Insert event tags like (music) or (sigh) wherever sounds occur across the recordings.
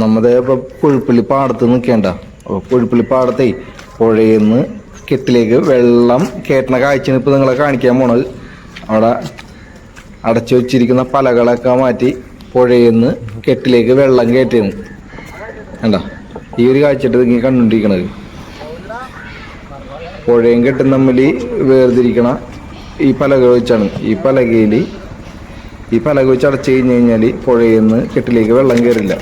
നമ്മതേ ഇപ്പൊ പുഴുപ്പള്ളി പാടത്ത് നിൽക്കേണ്ട അപ്പൊ പുഴുപ്പള്ളി പാടത്തെ പുഴയിന്ന് കെട്ടിലേക്ക് വെള്ളം കയറ്റണ കാഴ്ച ഇപ്പൊ നിങ്ങളെ കാണിക്കാൻ പോണത്. അവിടെ അടച്ചു വെച്ചിരിക്കുന്ന പലകളൊക്കെ മാറ്റി പുഴയിന്ന് കെട്ടിലേക്ക് വെള്ളം കയറ്റിയാണ് വേണ്ട ഈ ഒരു കാഴ്ചയിട്ട് നിങ്ങൾ കണ്ടുകൊണ്ടിരിക്കണത്. പുഴയും കെട്ടും തമ്മിൽ വേർതിരിക്കണ ഈ പലക വെച്ചാണ്. ഈ പലകയിൽ ഈ പലക വെച്ച് അടച്ചു കഴിഞ്ഞ് കഴിഞ്ഞാൽ പുഴയിൽ നിന്ന് കെട്ടിലേക്ക് വെള്ളം കയറില്ല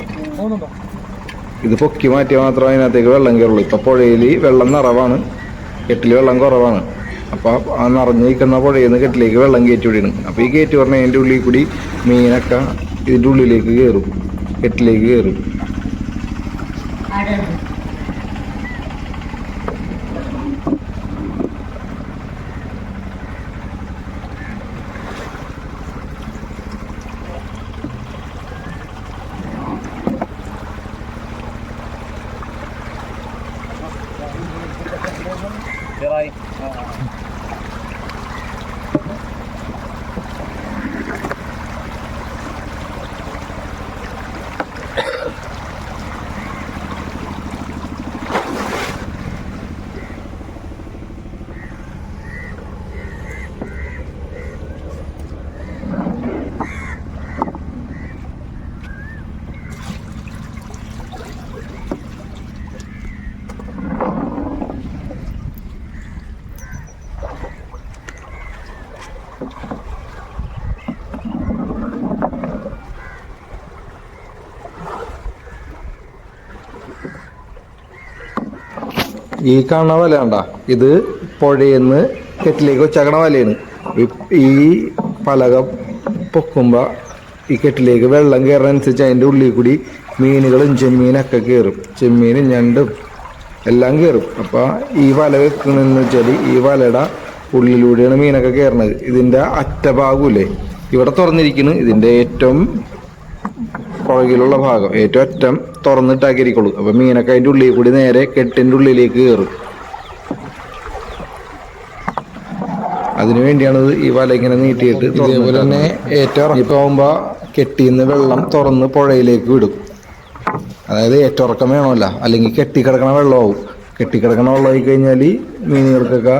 ഇത് പൊക്കി മാറ്റിയാൽ മാത്രമേ അതിനകത്തേക്ക് വെള്ളം കയറുള്ളൂ ഇപ്പം പുഴയിൽ വെള്ളം നിറവാണ്. കെട്ടിൽ വെള്ളം കുറവാണ്. അപ്പോൾ ആ നിറഞ്ഞു നിൽക്കുന്ന പുഴയിൽ നിന്ന് കെട്ടിലേക്ക് വെള്ളം കയറ്റി വിടണം. അപ്പോൾ ഈ കയറ്റി പറഞ്ഞാൽ അതിന്റെ ഉള്ളിൽ കൂടി മീനൊക്കെ ഇതിന്റെ ഉള്ളിലേക്ക് കയറും കെട്ടിലേക്ക് കയറും ഈ കാണുന്ന വല കണ്ട? ഇത് പുഴയെന്ന് കെട്ടിലേക്ക് വെച്ചേക്കണ വലയാണ്. ഈ- പലക പൊക്കുമ്പോ ഈ കെട്ടിലേക്ക് വെള്ളം കയറുന്നതനുസരിച്ച് അതിന്റെ ഉള്ളിൽ കൂടി മീനുകളും ചെമ്മീനൊക്കെ കയറും ചെമ്മീനും ഞണ്ടും എല്ലാം കയറും അപ്പോൾ ഈ വല വെക്കണെന്ന് വെച്ചാൽ ഈ വലയുടെ ഉള്ളിലൂടെയാണ് മീനൊക്കെ കയറുന്നത് ഇതിന്റെ അറ്റഭാഗമില്ലേ ഇവിടെ തുറന്നിരിക്കുന്നു. ഇതിന്റെ ഏറ്റവും പുറകിലുള്ള ഭാഗം. ഏറ്റവും അറ്റം തുറന്നിട്ടാക്കിയിരിക്കുള്ളൂ അപ്പൊ മീനൊക്കെ അതിന്റെ ഉള്ളിൽ കൂടി നേരെ കെട്ടിന്റെ ഉള്ളിലേക്ക് കയറും. അതിനു വേണ്ടിയാണ് ഈ വല ഇങ്ങനെ നീട്ടിയിട്ട് ഇതേപോലെ തന്നെ ഏറ്റവും ഇറങ്ങിപ്പോകുമ്പോൾ കെട്ടിന്ന് വെള്ളം തുറന്ന് പുഴയിലേക്ക് വിടും. അതായത് ഏറ്റുറക്കം വേണമല്ല. അല്ലെങ്കിൽ കെട്ടിക്കിടക്കണ വെള്ളമാവും. കെട്ടിക്കിടക്കണ വെള്ളമായി കഴിഞ്ഞാൽ മീനുകൾക്കൊക്കെ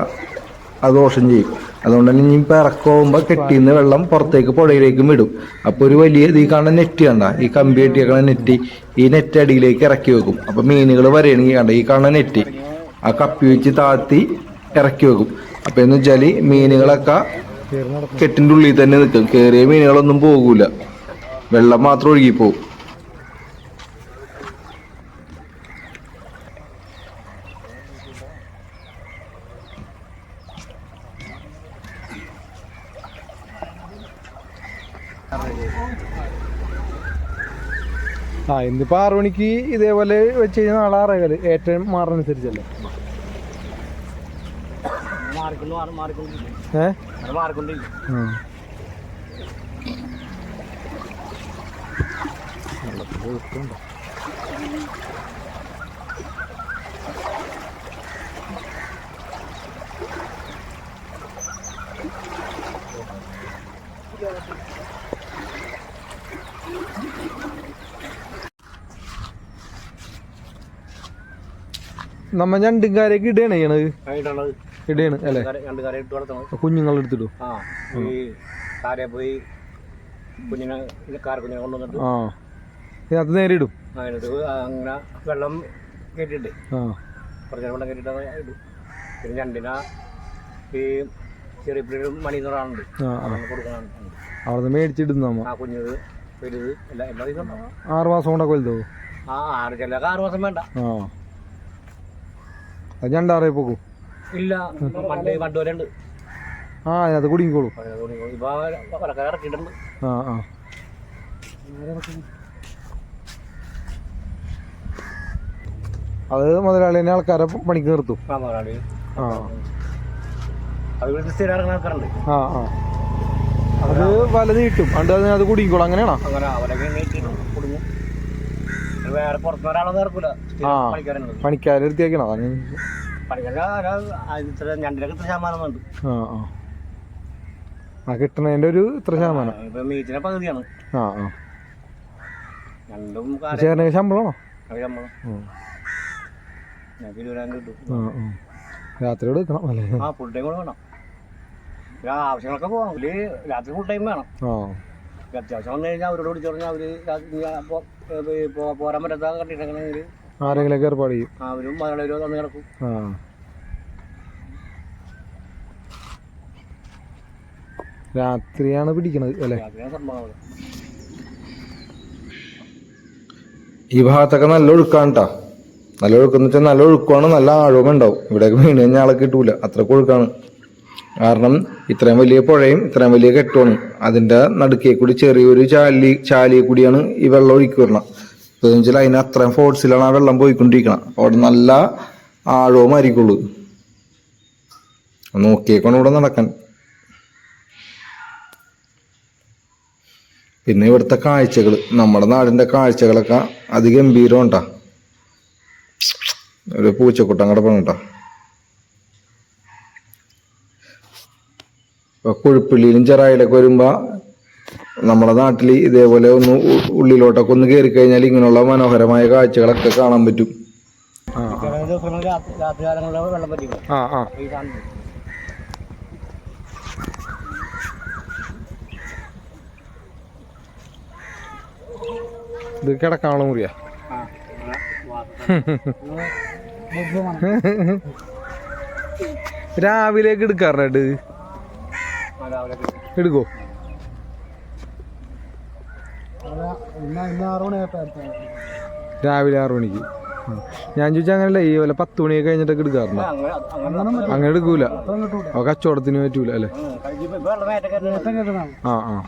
അത് ദോഷം ചെയ്യും. അതുകൊണ്ട് തന്നെ ഇനി ഇപ്പൊ ഇറക്കമാകുമ്പോൾ കെട്ടിന്ന് വെള്ളം പുറത്തേക്ക് പുഴയിലേക്കും വിടും അപ്പൊ ഒരു വലിയ ഇത് ഈ കാണുന്ന നെറ്റ് കണ്ട? ഈ കമ്പി കെട്ടിയേക്കണ നെറ്റ്. ഈ നെറ്റ് അടിയിലേക്ക് ഇറക്കി വെക്കും. അപ്പൊ മീനുകൾ വരെയാണെങ്കിൽ കണ്ട? ഈ കാണുന്ന നെറ്റ്. ആ കപ്പി വെച്ച് താത്തി ഇറക്കി വെക്കും. അപ്പൊ എന്ന് വെച്ചാൽ മീനുകളൊക്കെ കെട്ടിന്റെ ഉള്ളിൽ തന്നെ നിൽക്കും. കേറിയ മീനുകളൊന്നും പോകൂല. വെള്ളം മാത്രം ഒഴുകി ആ ഇന്നിപ്പോ ആറു മണിക്ക് ഇതേപോലെ വെച്ച് കഴിഞ്ഞാൽ നാളെ ആറേകാൽ. ഏറ്റവും മാറുന്നനുസരിച്ചല്ലേ ഏ? ആ. നമ്മ ഞണ്ടുകാരൊക്കെ ഇടയാണ് ചെയ്യണത് ഇടയാണ് അല്ലേ? കുഞ്ഞുങ്ങൾ എടുത്തിട്ടു പോയി കുഞ്ഞിനെ കുഞ്ഞിനെ കൊണ്ടുവന്നിട്ട് ആ. ഇതിനകത്ത് നേരെ ഇടും? അങ്ങനെ വെള്ളം ആ. കുറച്ച് വെള്ളം ഇടും. പിന്നെ ഈ ചെറിയ മണി എന്ന് പറയാനുണ്ട് കൊടുക്കാനുണ്ട് അവിടെ നിന്ന് മേടിച്ചിടുന്നു നമ്മ? ആ കുഞ്ഞത് വലുത് എല്ലാ എല്ലാ ദിവസവും ആറ് മാസം കൊണ്ടൊക്കെ വലുതോ? ആ ആറ് ചിലക്ക് ആറ് മാസം വേണ്ട. ആ. ഞണ്ടാറേ പോകും ഇല്ല പണ്ട് പണ്ട് വരെ ഉണ്ട് ആ അത് കുടുങ്ങിക്കോളും. ആ ആ അത് ആൾക്കാരെ പണിക്ക് നിർത്തും. ആ ആ. അത് ആ അത് വല നീട്ടും അണ്ട് അതിനകത്ത് കുടുങ്ങിക്കോളും. അങ്ങനെയാണോ അങ്ങനെ അവരൊക്കെ നീട്ടിയിട്ട് കുടുങ്ങും ഇത് വേറെ പുറത്തുനിന്ന് ഒരാളൊന്നും ഇറക്കൂല ആ. പണിക്കാരുണ്ട് പണിക്കാരെ എടുത്തിയാക്കണം അതാണ് പണിക്കാരെ ഇത്ര ഞണ്ടിലൊക്കെ ഇത്ര ശതമാനം ഉണ്ട്. ആ ആ. ആ കിട്ടണതിന്റെ ഒരു ഇത്ര ശതമാനം. ഇപ്പൊ മീറ്റിനെ പകുതിയാണ്. ആ ആ. രണ്ടും ശമ്പളമാണോ? ശമ്പളം. ഞങ്ങൾക്ക് ഇരുപതിനായിരം കിട്ടും. ആ ആ. രാത്രിയോട് നിൽക്കണം അല്ലേ? ആ ഫുൾ ടൈം വേണം. ആവശ്യങ്ങളൊക്കെ പോവാം. രാത്രി ഫുൾ ടൈം വേണം. ആ. അത്യാവശ്യം വന്നു കഴിഞ്ഞാൽ അവരോട് വിളിച്ചു പറഞ്ഞാൽ അവർ പോരാൻ പറ്റാത്ത കണ്ടിട്ടുണ്ടെങ്കിൽ ആരെങ്കിലൊക്കെ ഏർപ്പാട് ചെയ്യും. അവരും മകളവരും വന്ന് കിടക്കും ആ. രാത്രിയാണ് പിടിക്കണത് അല്ലേ? ഈ ഭാഗത്തൊക്കെ നല്ല ഒഴുക്കാണ് കേട്ടോ നല്ല ഒഴുക്കെന്ന് വെച്ചാൽ നല്ല ഒഴുക്കാണ് നല്ല ആഴവും ഉണ്ടാവും ഇവിടെയൊക്കെ വീണ് കഴിഞ്ഞാൽ ആളെ കിട്ടൂല. അത്രയ്ക്ക് ഒഴുക്കാണ്. കാരണം ഇത്രയും വലിയ പുഴയും ഇത്രയും വലിയ കെട്ടുമാണ്. അതിന്റെ നടുക്കേ കൂടി ചെറിയൊരു ചാലി ചാലിയെ കൂടിയാണ് ഈ വെള്ളം ഒഴുക്കി വരണം ഇപ്പം വെച്ചാൽ അതിന് അത്രയും ഫോഴ്സിലാണ് ആ വെള്ളം പോയിക്കൊണ്ടിരിക്കണം അവിടെ നല്ല ആഴവും ആയിരിക്കുള്ളൂ. നോക്കിയേക്കാണ് ഇവിടെ നടക്കാൻ. പിന്നെ ഇവിടുത്തെ കാഴ്ചകൾ നമ്മുടെ നാടിന്റെ കാഴ്ചകളൊക്കെ അതിഗംഭീരം ഉണ്ടാ ഒരു പൂച്ചക്കുട്ടം പോകണം കേട്ടോ ഇപ്പൊ കുഴിപ്പള്ളിയിലും ചെറായിലൊക്കെ വരുമ്പോ നമ്മുടെ നാട്ടിൽ ഇതേപോലെ ഒന്ന് ഉള്ളിലോട്ടൊക്കെ ഒന്ന് കയറി കഴിഞ്ഞാൽ ഇങ്ങനെയുള്ള മനോഹരമായ കാഴ്ചകളൊക്കെ കാണാൻ പറ്റും. ആ ആ. ആ ഈ സാധനം ഇത് കിടക്കാനുള്ള മുറിയാ? (laughs) രാവിലേക്ക് എടുക്കാറുണ്ട്. എടുക്കോ? രാവിലെ ആറു മണിക്ക്. ഞാൻ ചോദിച്ചാൽ അങ്ങനല്ല ഈ വല്ല പത്ത് മണിയൊക്കെ കഴിഞ്ഞിട്ടൊക്കെ എടുക്കാറുണ്ടോ? അങ്ങനെ എടുക്കൂല. കച്ചവടത്തിന് പറ്റൂല അല്ലേ. ആ ആ.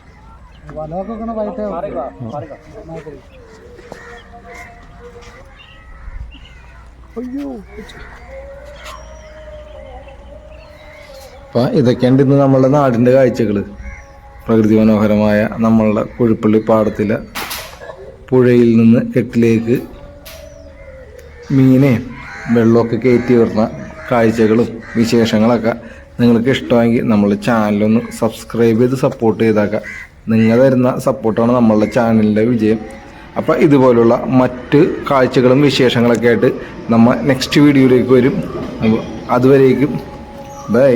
മാറിക്കോ, മാറിക്കോ. അപ്പൊ ഇതൊക്കെയാണ് ഇന്ന് നമ്മളുടെ നാടിന്റെ കാഴ്ചകൾ പ്രകൃതി മനോഹരമായ നമ്മളുടെ കുഴിപ്പള്ളി പാടത്തിലെ പുഴയിൽ നിന്ന് കെട്ടിലേക്ക് മീനെ വെള്ളമൊക്കെ കയറ്റി വരുന്ന കാഴ്ചകളും വിശേഷങ്ങളൊക്കെ നിങ്ങൾക്ക് ഇഷ്ടമെങ്കിൽ നമ്മൾ ചാനലൊന്ന് സബ്സ്ക്രൈബ് ചെയ്ത് സപ്പോർട്ട് ചെയ്താക്കുക നിങ്ങൾ തരുന്ന സപ്പോർട്ടാണ് നമ്മളുടെ ചാനലിന്റെ വിജയം. അപ്പോൾ ഇതുപോലുള്ള മറ്റ് കാഴ്ചകളും വിശേഷങ്ങളൊക്കെ ആയിട്ട് നമ്മൾ നെക്സ്റ്റ് വീഡിയോയിലേക്ക് വരും. അപ്പോൾ അതുവരേക്കും. ബൈ